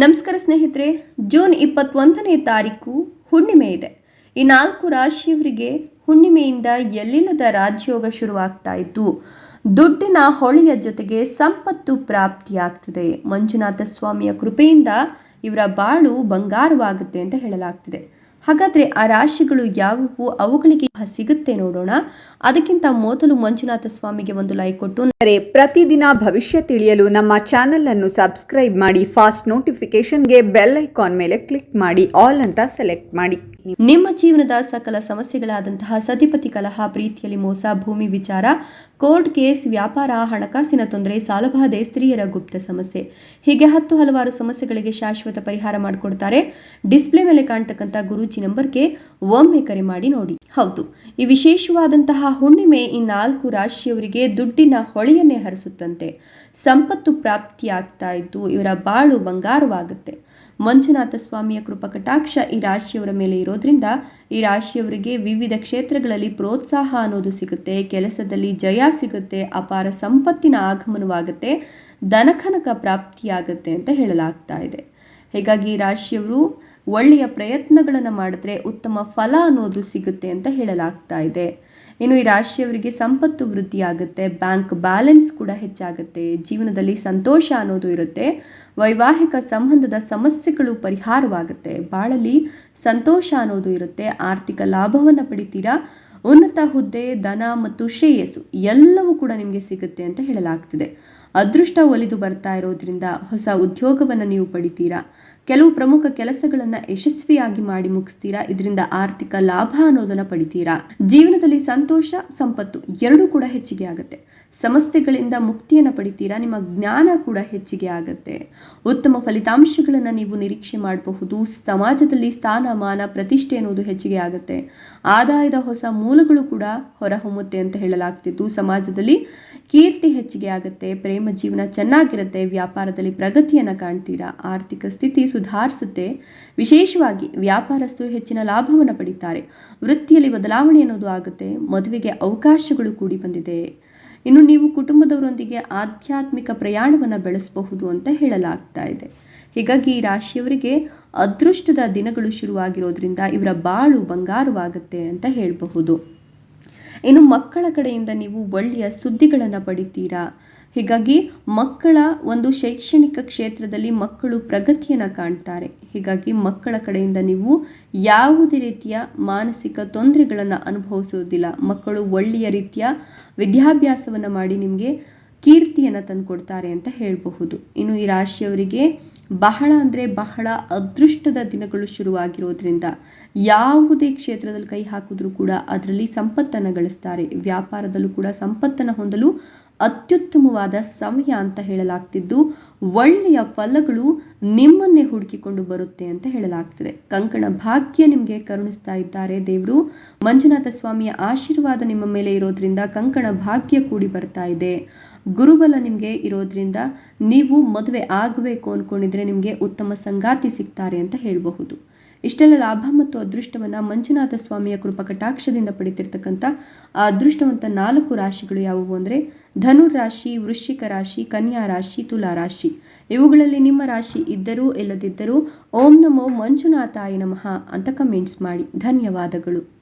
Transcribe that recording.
ನಮಸ್ಕಾರ ಸ್ನೇಹಿತರೆ, ಜೂನ್ ಇಪ್ಪತ್ತೊಂದನೇ ತಾರೀಕು ಹುಣ್ಣಿಮೆ ಇದೆ. ಈ ನಾಲ್ಕು ರಾಶಿಯವರಿಗೆ ಹುಣ್ಣಿಮೆಯಿಂದ ಎಲ್ಲಿಲ್ಲದ ರಾಜ್ಯೋಗ ಶುರುವಾಗ್ತಾ ಇತ್ತು ದುಡ್ಡಿನ ಹೊಳೆಯ ಜೊತೆಗೆ ಸಂಪತ್ತು ಪ್ರಾಪ್ತಿಯಾಗ್ತದೆ. ಮಂಜುನಾಥ ಸ್ವಾಮಿಯ ಕೃಪೆಯಿಂದ ಇವರ ಬಾಳು ಬಂಗಾರವಾಗುತ್ತೆ ಅಂತ ಹೇಳಲಾಗ್ತಿದೆ. ಹಾಗಾದ್ರೆ ಆ ರಾಶಿಗಳು ಯಾವುವು? ಅವುಗಳಿಗೆ ಸಿಗುತ್ತೆ ನೋಡೋಣ. ಅದಕ್ಕಿಂತ ಮೊದಲು ಮಂಜುನಾಥ ಸ್ವಾಮಿಗೆ ಒಂದು ಲೈಕ್ ಕೊಟ್ಟು. ಪ್ರತಿದಿನ ಭವಿಷ್ಯ ತಿಳಿಯಲು ನಮ್ಮ ಚಾನೆಲ್ ಅನ್ನು ಸಬ್ಸ್ಕ್ರೈಬ್ ಮಾಡಿ ಫಾಸ್ಟ್ ನೋಟಿಫಿಕೇಶನ್ಗೆ ಬೆಲ್ ಐಕಾನ್ ಮೇಲೆ ಕ್ಲಿಕ್ ಮಾಡಿ ಆಲ್ ಅಂತ ಸೆಲೆಕ್ಟ್ ಮಾಡಿ. ನಿಮ್ಮ ಜೀವನದ ಸಕಲ ಸಮಸ್ಯೆಗಳಾದಂತಹ ಸತಿಪತಿ ಕಲಹ, ಪ್ರೀತಿಯಲ್ಲಿ ಮೋಸ, ಭೂಮಿ ವಿಚಾರ, ಕೋರ್ಟ್ ಕೇಸ್, ವ್ಯಾಪಾರ, ಹಣಕಾಸಿನ ತೊಂದರೆ, ಸಾಲಬಾಧೆ, ಸ್ತ್ರೀಯರ ಗುಪ್ತ ಸಮಸ್ಯೆ. ಹೀಗೆ ಹತ್ತು ಹಲವಾರು ಸಮಸ್ಯೆಗಳಿಗೆ ಶಾಶ್ವತ ಪರಿಹಾರ ಮಾಡಿಕೊಡ್ತಾರೆ. ಡಿಸ್ಪ್ಲೇ ಮೇಲೆ ಕಾಣ್ತಕ್ಕಂಥ ಗುರೂಜಿ ನಂಬರ್ಗೆ ಒಮ್ಮೆ ಕರೆ ಮಾಡಿ ನೋಡಿ. ಹೌದು, ಈ ವಿಶೇಷವಾದಂತಹ ಹುಣ್ಣಿಮೆ ಈ ನಾಲ್ಕು ರಾಶಿಯವರಿಗೆ ದುಡ್ಡಿನ ಹೊಳೆಯನ್ನೇ ಹರಿಸುತ್ತಂತೆ. ಸಂಪತ್ತು ಪ್ರಾಪ್ತಿಯಾಗ್ತಾ ಇದ್ದು ಇವರ ಬಾಳು ಬಂಗಾರವಾಗುತ್ತೆ. ಮಂಜುನಾಥ ಸ್ವಾಮಿಯ ಕೃಪಕಟಾಕ್ಷ ಈ ರಾಶಿಯವರ ಮೇಲೆ ಇರೋದ್ರಿಂದ ಈ ರಾಶಿಯವರಿಗೆ ವಿವಿಧ ಕ್ಷೇತ್ರಗಳಲ್ಲಿ ಪ್ರೋತ್ಸಾಹ ಅನ್ನೋದು ಸಿಗುತ್ತೆ, ಕೆಲಸದಲ್ಲಿ ಜಯ ಸಿಗುತ್ತೆ, ಅಪಾರ ಸಂಪತ್ತಿನ ಆಗಮನವಾಗುತ್ತೆ, ಧನಕನಕ ಪ್ರಾಪ್ತಿಯಾಗುತ್ತೆ ಅಂತ ಹೇಳಲಾಗ್ತಾ ಇದೆ. ಹೀಗಾಗಿ ರಾಶಿಯವರು ಒಳ್ಳೆಯ ಪ್ರಯತ್ನಗಳನ್ನು ಮಾಡಿದ್ರೆ ಉತ್ತಮ ಫಲ ಅನ್ನೋದು ಸಿಗುತ್ತೆ ಅಂತ ಹೇಳಲಾಗ್ತಾ ಇದೆ. ಇನ್ನು ಈ ರಾಶಿಯವರಿಗೆ ಸಂಪತ್ತು ವೃದ್ಧಿಯಾಗುತ್ತೆ, ಬ್ಯಾಂಕ್ ಬ್ಯಾಲೆನ್ಸ್ ಕೂಡ ಹೆಚ್ಚಾಗುತ್ತೆ, ಜೀವನದಲ್ಲಿ ಸಂತೋಷ ಅನ್ನೋದು ಇರುತ್ತೆ, ವೈವಾಹಿಕ ಸಂಬಂಧದ ಸಮಸ್ಯೆಗಳು ಪರಿಹಾರವಾಗುತ್ತೆ, ಬಾಳಲ್ಲಿ ಸಂತೋಷ ಅನ್ನೋದು ಇರುತ್ತೆ, ಆರ್ಥಿಕ ಲಾಭವನ್ನು ಪಡಿತೀರಾ, ಉನ್ನತ ಹುದ್ದೆ, ಧನ ಮತ್ತು ಶ್ರೇಯಸ್ಸು ಎಲ್ಲವೂ ಕೂಡ ನಿಮಗೆ ಸಿಗುತ್ತೆ ಅಂತ ಹೇಳಲಾಗ್ತಿದೆ. ಅದೃಷ್ಟ ಒಲಿದು ಬರ್ತಾ ಇರೋದ್ರಿಂದ ಹೊಸ ಉದ್ಯೋಗವನ್ನು ನೀವು ಪಡಿತೀರಾ, ಕೆಲವು ಪ್ರಮುಖ ಕೆಲಸಗಳನ್ನು ಯಶಸ್ವಿಯಾಗಿ ಮಾಡಿ ಮುಗಿಸ್ತೀರಾ? ಇದರಿಂದ ಆರ್ಥಿಕ ಲಾಭ ಅನ್ನೋದನ್ನ ಪಡಿತೀರಾ? ಜೀವನದಲ್ಲಿ ಸಂತೋಷ, ಸಂಪತ್ತು ಎರಡೂ ಕೂಡ ಹೆಚ್ಚಿಗೆ ಆಗುತ್ತೆ. ಸಮಸ್ಯೆಗಳಿಂದ ಮುಕ್ತಿಯನ್ನ ಪಡಿತೀರಾ? ನಿಮ್ಮ ಜ್ಞಾನ ಕೂಡ ಹೆಚ್ಚಿಗೆ ಆಗುತ್ತೆ. ಉತ್ತಮ ಫಲಿತಾಂಶಗಳನ್ನು ನೀವು ನಿರೀಕ್ಷೆ ಮಾಡಬಹುದು. ಸಮಾಜದಲ್ಲಿ ಸ್ಥಾನಮಾನ, ಪ್ರತಿಷ್ಠೆ ಅನ್ನೋದು ಹೆಚ್ಚಿಗೆ ಆಗುತ್ತೆ. ಆದಾಯದ ಹೊಸ ಮೂಲಗಳು ಕೂಡ ಹೊರಹೊಮ್ಮುತ್ತೆ ಅಂತ ಹೇಳಲಾಗ್ತಿತ್ತು. ಸಮಾಜದಲ್ಲಿ ಕೀರ್ತಿ ಹೆಚ್ಚಿಗೆ ಆಗುತ್ತೆ. ಪ್ರೇಮ ಜೀವನ ಚೆನ್ನಾಗಿರುತ್ತೆ. ವ್ಯಾಪಾರದಲ್ಲಿ ಪ್ರಗತಿಯನ್ನು ಕಾಣ್ತೀರಾ? ಆರ್ಥಿಕ ಸ್ಥಿತಿ ಸುಧಾರಿಸುತ್ತೆ. ವಿಶೇಷವಾಗಿ ವ್ಯಾಪಾರಸ್ಥರು ಹೆಚ್ಚಿನ ಲಾಭವನ್ನು ಪಡೀತಾರೆ. ವೃತ್ತಿಯಲ್ಲಿ ಬದಲಾವಣೆ ಅನ್ನೋದು ಆಗುತ್ತೆ, ಮದುವೆಗೆ ಅವಕಾಶಗಳು ಕೂಡಿ ಬಂದಿದೆ. ಇನ್ನು ನೀವು ಕುಟುಂಬದವರೊಂದಿಗೆ ಆಧ್ಯಾತ್ಮಿಕ ಪ್ರಯಾಣವನ್ನು ಬೆಳೆಸಬಹುದು ಅಂತ ಹೇಳಲಾಗ್ತಾ ಇದೆ. ಹೀಗಾಗಿ ಈ ರಾಶಿಯವರಿಗೆ ಅದೃಷ್ಟದ ದಿನಗಳು ಶುರುವಾಗಿರೋದ್ರಿಂದ ಇವರ ಬಾಳು ಬಂಗಾರವಾಗುತ್ತೆ ಅಂತ ಹೇಳಬಹುದು. ಇನ್ನು ಮಕ್ಕಳ ಕಡೆಯಿಂದ ನೀವು ಒಳ್ಳೆಯ ಸುದ್ದಿಗಳನ್ನು ಪಡಿತೀರಾ? ಹೀಗಾಗಿ ಮಕ್ಕಳ ಒಂದು ಶೈಕ್ಷಣಿಕ ಕ್ಷೇತ್ರದಲ್ಲಿ ಮಕ್ಕಳು ಪ್ರಗತಿಯನ್ನು ಕಾಣ್ತಾರೆ. ಹೀಗಾಗಿ ಮಕ್ಕಳ ಕಡೆಯಿಂದ ನೀವು ಯಾವುದೇ ರೀತಿಯ ಮಾನಸಿಕ ತೊಂದರೆಗಳನ್ನು ಅನುಭವಿಸುವುದಿಲ್ಲ. ಮಕ್ಕಳು ಒಳ್ಳೆಯ ರೀತಿಯ ವಿದ್ಯಾಭ್ಯಾಸವನ್ನು ಮಾಡಿ ನಿಮಗೆ ಕೀರ್ತಿಯನ್ನು ತಂದುಕೊಡ್ತಾರೆ ಅಂತ ಹೇಳಬಹುದು. ಇನ್ನು ಈ ರಾಶಿಯವರಿಗೆ ಬಹಳ ಅಂದರೆ ಬಹಳ ಅದೃಷ್ಟದ ದಿನಗಳು ಶುರುವಾಗಿರೋದ್ರಿಂದ ಯಾವುದೇ ಕ್ಷೇತ್ರದಲ್ಲಿ ಕೈ ಹಾಕಿದ್ರೂ ಕೂಡ ಅದರಲ್ಲಿ ಸಂಪತ್ತನ್ನು ಗಳಿಸ್ತಾರೆ. ವ್ಯಾಪಾರದಲ್ಲೂ ಕೂಡ ಸಂಪತ್ತನ್ನು ಹೊಂದಲು ಅತ್ಯುತ್ತಮವಾದ ಸಮಯ ಅಂತ ಹೇಳಲಾಗ್ತಿದ್ದು, ಒಳ್ಳೆಯ ಫಲಗಳು ನಿಮ್ಮನ್ನೇ ಹುಡುಕಿಕೊಂಡು ಬರುತ್ತೆ ಅಂತ ಹೇಳಲಾಗ್ತದೆ. ಕಂಕಣ ಭಾಗ್ಯ ನಿಮಗೆ ಕರುಣಿಸ್ತಾ ಇದ್ದಾರೆ ದೇವರು. ಮಂಜುನಾಥ ಸ್ವಾಮಿಯ ಆಶೀರ್ವಾದ ನಿಮ್ಮ ಮೇಲೆ ಇರೋದ್ರಿಂದ ಕಂಕಣ ಭಾಗ್ಯ ಕೂಡಿ ಬರ್ತಾ ಇದೆ. ಗುರುಬಲ ನಿಮಗೆ ಇರೋದ್ರಿಂದ ನೀವು ಮದುವೆ ಆಗಬೇಕು ಅಂದ್ಕೊಂಡಿದ್ರೆ ನಿಮಗೆ ಉತ್ತಮ ಸಂಗಾತಿ ಸಿಗ್ತಾರೆ ಅಂತ ಹೇಳಬಹುದು. ಇಷ್ಟೆಲ್ಲ ಲಾಭ ಮತ್ತು ಅದೃಷ್ಟವನ್ನು ಮಂಜುನಾಥ ಸ್ವಾಮಿಯ ಕೃಪಕಟಾಕ್ಷದಿಂದ ಪಡಿತಿರ್ತಕ್ಕಂಥ ಅದೃಷ್ಟವಂತ ನಾಲ್ಕು ರಾಶಿಗಳು ಯಾವುವು ಅಂದರೆ ಧನುರ್ ರಾಶಿ ವೃಶ್ಚಿಕ ರಾಶಿ, ಕನ್ಯಾ ರಾಶಿ, ತುಲಾ ರಾಶಿ. ಇವುಗಳಲ್ಲಿ ನಿಮ್ಮ ರಾಶಿ ಇದ್ದರೂ ಇಲ್ಲದಿದ್ದರೂ ಓಂ ನಮೋ ಮಂಜುನಾಥಾಯ ನಮಃ ಅಂತ ಕಮೆಂಟ್ಸ್ ಮಾಡಿ. ಧನ್ಯವಾದಗಳು.